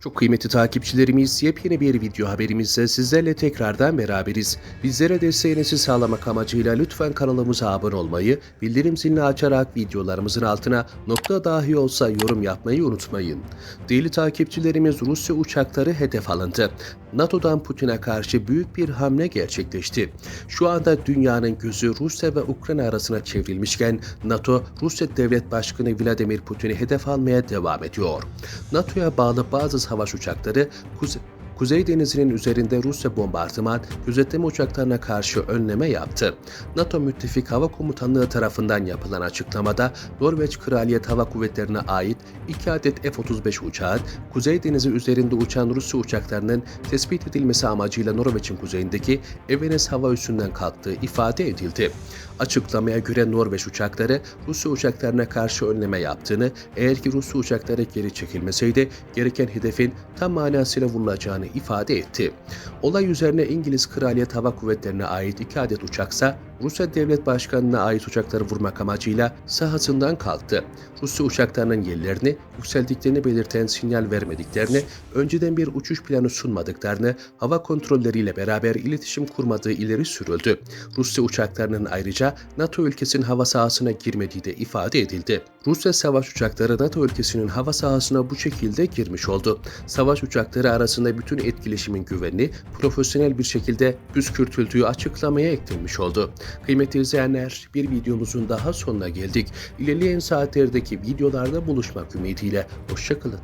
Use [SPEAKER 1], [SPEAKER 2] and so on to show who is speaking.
[SPEAKER 1] Çok kıymetli takipçilerimiz yepyeni bir video haberimizle sizlerle tekrardan beraberiz. Bizlere desteğinizi sağlamak amacıyla lütfen kanalımıza abone olmayı, bildirim zilini açarak videolarımızın altına nokta dahi olsa yorum yapmayı unutmayın. Değerli takipçilerimiz Rusya uçakları hedef alındı. NATO'dan Putin'e karşı büyük bir hamle gerçekleşti. Şu anda dünyanın gözü Rusya ve Ukrayna arasına çevrilmişken NATO, Rusya Devlet Başkanı Vladimir Putin'i hedef almaya devam ediyor. NATO'ya bağlı bazı savaş uçakları Kuze- Kuzey Denizi'nin üzerinde Rusya bombardıman gözetleme uçaklarına karşı önleme yaptı. NATO Müttefik Hava Komutanlığı tarafından yapılan açıklamada Norveç Kraliyet Hava Kuvvetleri'ne ait 2 adet F-35 uçağın Kuzey Denizi üzerinde uçan Rusya uçaklarının tespit edilmesi amacıyla Norveç'in kuzeyindeki Evenes hava üssünden kalktığı ifade edildi. Açıklamaya göre Norveç uçakları Rusya uçaklarına karşı önleme yaptığını, eğer ki Rusya uçakları geri çekilmeseydi gereken hedefin tam manasıyla vurulacağını ifade etti. Olay üzerine İngiliz Kraliyet Hava Kuvvetleri'ne ait iki adet uçaksa Rusya Devlet Başkanı'na ait uçakları vurmak amacıyla sahasından kalktı. Rusya uçaklarının yerlerini yükseldiklerini belirten sinyal vermediklerini, önceden bir uçuş planı sunmadıklarını, hava kontrolleriyle beraber iletişim kurmadığı ileri sürüldü. Rusya uçaklarının ayrıca NATO ülkesinin hava sahasına girmediği de ifade edildi. Rusya savaş uçakları NATO ülkesinin hava sahasına bu şekilde girmiş oldu. Savaş uçakları arasında bütün etkileşimin güvenli, profesyonel bir şekilde püskürtüldüğü açıklamaya eklenmiş oldu. Kıymetli izleyenler, bir videomuzun daha sonuna geldik. İlerleyen saatlerdeki videolarda buluşmak ümidiyle. Hoşçakalın.